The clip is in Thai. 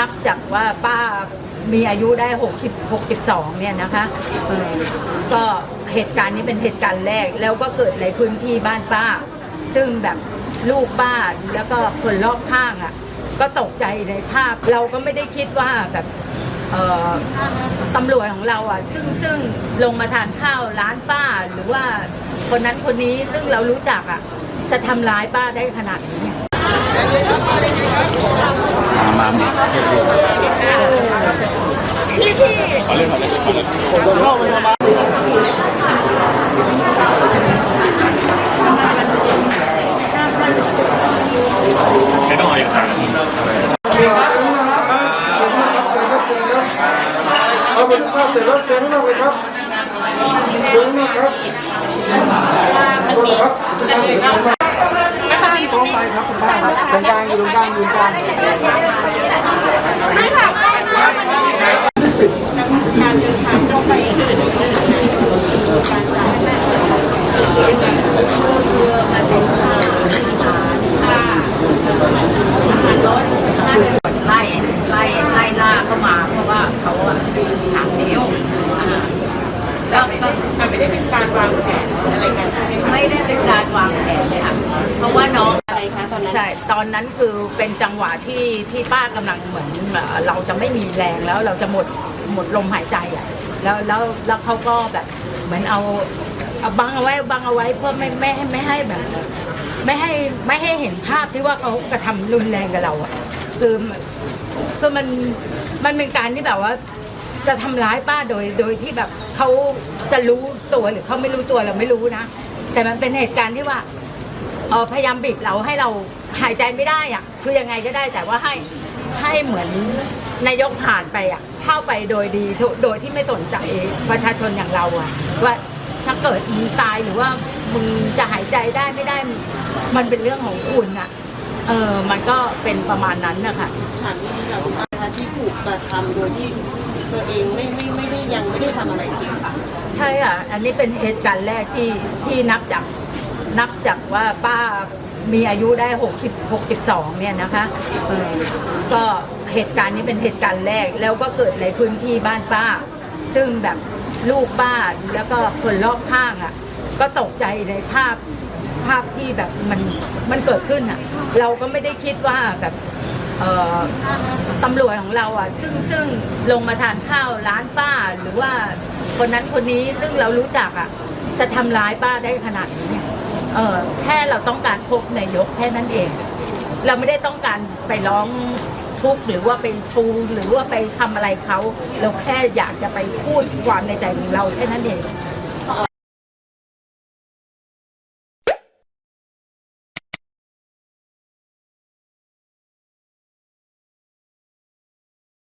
นับจากว่าป้ามีอายุได้ 60 62 เนี่ยนะคะเออก็เหตุการณ์นี้เป็นเหตุการณ์แรก แล้วก็เกิดในพื้นที่บ้านป้า ซึ่งแบบลูกป้าแล้วก็คนรอบข้างอะ ก็ตกใจในภาพ เราก็ไม่ได้คิดว่าแบบเอ่อตำรวจของเราอะ ซึ่งซึ่งลงมาทานข้าวร้านป้าหรือว่าคนนั้นคนนี้ซึ่งเรารู้จักอะ จะทำร้ายป้าได้ขนาดนี้ มามาที่ที่ขอเล่นขอเล่นขอเล่นไม่ต้องเอาอกสารเอาไปภาพเสร็จแล้วเชิญข้างนอกเลยครับเชิญข้างนอกครับคุณครับ ตรงกลางยู่ตรงกลางอยู่ตรงกลาง ไล่ไล่ไล่ล่าเข้ามาเพราะว่าเขาอะถามนิ้วอ่าก็ก็ ไม่ได้เป็นการวางแผนอะไรกันใช่ไหมคะ ไม่ได้เป็นการวางแผนเลยค่ะเพราะว่าน้อง อะไรคะ ตอนนั้นคือเป็นจังหวะที่ที่ป้ากำลังเหมือนเราจะไม่มีแรงแล้วเราจะหมดหมดลมหายใจอะแล้วแล้วแล้วเขาก็แบบเหมือนเอาเอาบังเอาไว้บังเอาไว้เพื่อไม่ไม่ให้ไม่ให้แบบ ไม่ให้ไม่ให้เห็นภาพที่ว่าเขากระทำรุนแรงกับเราอะคือคือมันมันเป็นการที่แบบว่า จะทำร้ายป้าโดยโดยที่แบบเขาจะรู้ตัวหรือเขาไม่รู้ตัวเราไม่รู้นะแต่มันเป็นเหตุการณ์ที่ว่า เออพยายามบีบเราให้เราหายใจไม่ได้อะคือยังไงก็ได้แต่ว่าให้ให้เหมือนนายกผ่านไปอะเข้าไปโดยดีโดโดยที่ไม่สนใจประชาชนอย่างเราอะว่าถ้าเกิดมึงตายหรือว่ามึงจะหายใจได้ไม่ได้มันเป็นเรื่องของคุณอะเออมันก็เป็นประมาณนั้นนะคะถามนิดนึงค่ะคุณอาที่ถูกกระทำโดยที่ตัวเองไม่ไม่ไม่ได้ยังไม่ได้ทำอะไรผิดค่ะใช่อะอันนี้เป็นเหตุการณ์แรกที่ที่นับจาก นับจากว่าป้ามีอายุได้ 60 62 เนี่ยนะคะเออก็เหตุการณ์นี้เป็นเหตุการณ์แรกแล้วก็เกิดในพื้นที่บ้านป้า ซึ่งแบบลูกป้าแล้วก็คนรอบข้างอะ ก็ตกใจในภาพภาพที่แบบมันมันเกิดขึ้นอะ เราก็ไม่ได้คิดว่าแบบเอ่อตำรวจของเราอะ ซึ่งซึ่งลงมาทานข้าวร้านป้าหรือว่าคนนั้นคนนี้ซึ่งเรารู้จักอะ จะทำร้ายป้าได้ขนาดนี้ เออแค่เราต้องการพบนายกแค่นั้นเอง เราไม่ได้ต้องการไปร้องทุกข์หรือว่าไปชูหรือว่าไปทำอะไรเขา เราแค่อยากจะไปพูดความในใจของเราแค่นั้นเอง